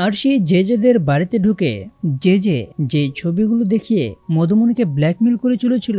আরশি যে যেদের বাড়িতে ঢুকে যে যে যে ছবিগুলো দেখিয়ে মধুমণিকে ব্ল্যাকমেল করে চলেছিল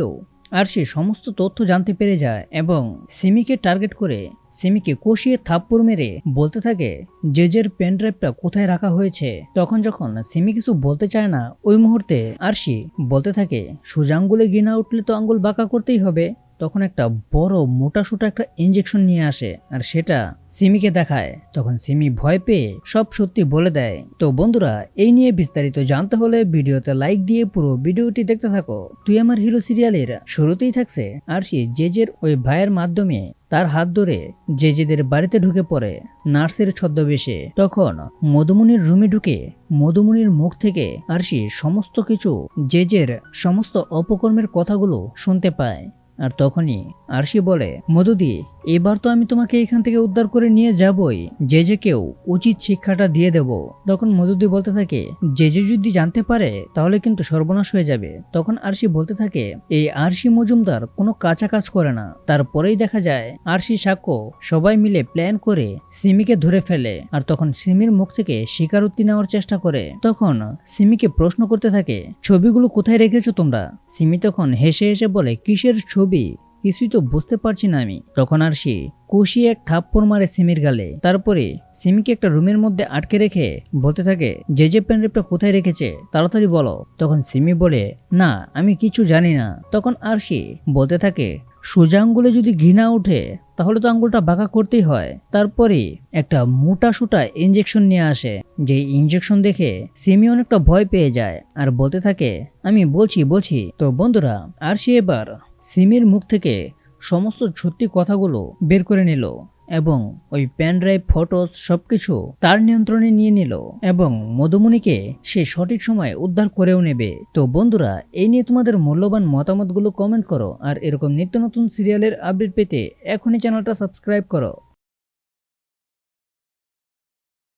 আর সে সমস্ত তথ্য জানতে পেরে যায় এবং সিমিকে টার্গেট করে সিমিকে কষিয়ে থাপ্পড় মেরে বলতে থাকে, জেজের পেন ড্রাইভটা কোথায় রাখা হয়েছে? তখন যখন সিমি কিছু বলতে চায় না, ওই মুহূর্তে আরশি বলতে থাকে সোজা আঙ্গুলে গিনা উঠলে তো আঙ্গুল বাঁকা করতেই হবে। তখন একটা বড় মোটা সোটা একটা ইঞ্জেকশন নিয়ে আসে আর সেটা সিমিকে দেখায়। তখন সিমি ভয় পেয়ে সব সত্যি বলে দেয়। তো বন্ধুরা, এই নিয়ে বিস্তারিত জানতে হলে ভিডিওতে লাইক দিয়ে পুরো ভিডিওটি দেখতে থাকো। তুই আমার হিরো সিরিয়ালের শুরুতেই থাকছে আর সে জেজের ওই ভাইয়ের মাধ্যমে। তার হাত ধরে জেজেদের বাড়িতে ঢুকে পড়ে নার্সের ছদ্মবেশে। তখন মধুমনির রুমে ঢুকে মধুমনির মুখ থেকে আরশি সমস্ত কিছু জেজের সমস্ত অপকর্মের কথাগুলো শুনতে পায়। আর তখনই আরশি বলে মধু মধুদি এবার তো আমি তোমাকে এখান থেকে উদ্ধার করে নিয়ে যাবই। যে যে কেউ উচিত শিক্ষাটা দিয়ে দেব। তখন মধুদি বলতে থাকে, যে যে যদি জানতে পারে, তাহলে কিন্তু সর্বনাশ হয়ে যাবে। তখন আরশি বলতে থাকে, এই আরশি মজুমদার কোনো কাঁচা কাজ করে না। তারপরেই দেখা যায়, আরশি, সাক্ষ্য সবাই মিলে প্ল্যান করে সিমিকে ধরে ফেলে আর তখন সিমির মুখ থেকে স্বীকারোক্তি নেওয়ার চেষ্টা করে। তখন সিমিকে প্রশ্ন করতে থাকে, ছবিগুলো কোথায় রেখেছো তোমরা? সিমি তখন হেসে হেসে বলে, কিসের ছবি? কিছুই তো বুঝতে পারছি না আমি। তখন আর সে কষিয়ে এক থাপ্পড় মারে সিমির গালে। তারপরে সিমিকে একটা রুমের মধ্যে আটকে রেখে বলতে থাকে, যে যে প্যান্ডেপটা কোথায় রেখেছে তাড়াতাড়ি বলো। তখন সিমি বলে, না, আমি কিছু জানি না। তখন আর সে বলতে থাকে, সোজা আঙ্গুলে যদি ঘৃণা ওঠে, তাহলে তো আঙ্গুলটা বাঁকা করতেই হয়। তারপরে একটা মোটা সুটা ইঞ্জেকশন নিয়ে আসে, যে ইঞ্জেকশন দেখে সিমি অনেকটা ভয় পেয়ে যায়। আর বলতে থাকে, আমি বলছি বলছি। তো বন্ধুরা, আর সে এবার সিমির মুখ থেকে সমস্ত সত্যি কথাগুলো বের করে নিল এবং ওই প্যান ড্রাইভ ফটোস সবকিছু তার নিয়ন্ত্রণে নিয়ে নিল এবং মধুমণিকে সে সঠিক সময় উদ্ধার করেও নেবে। তো বন্ধুরা, এই নিয়ে তোমাদের মূল্যবান মতামতগুলো কমেন্ট করো আর এরকম নিত্য নতুন সিরিয়ালের আপডেট পেতে এখনই চ্যানেলটা সাবস্ক্রাইব করো।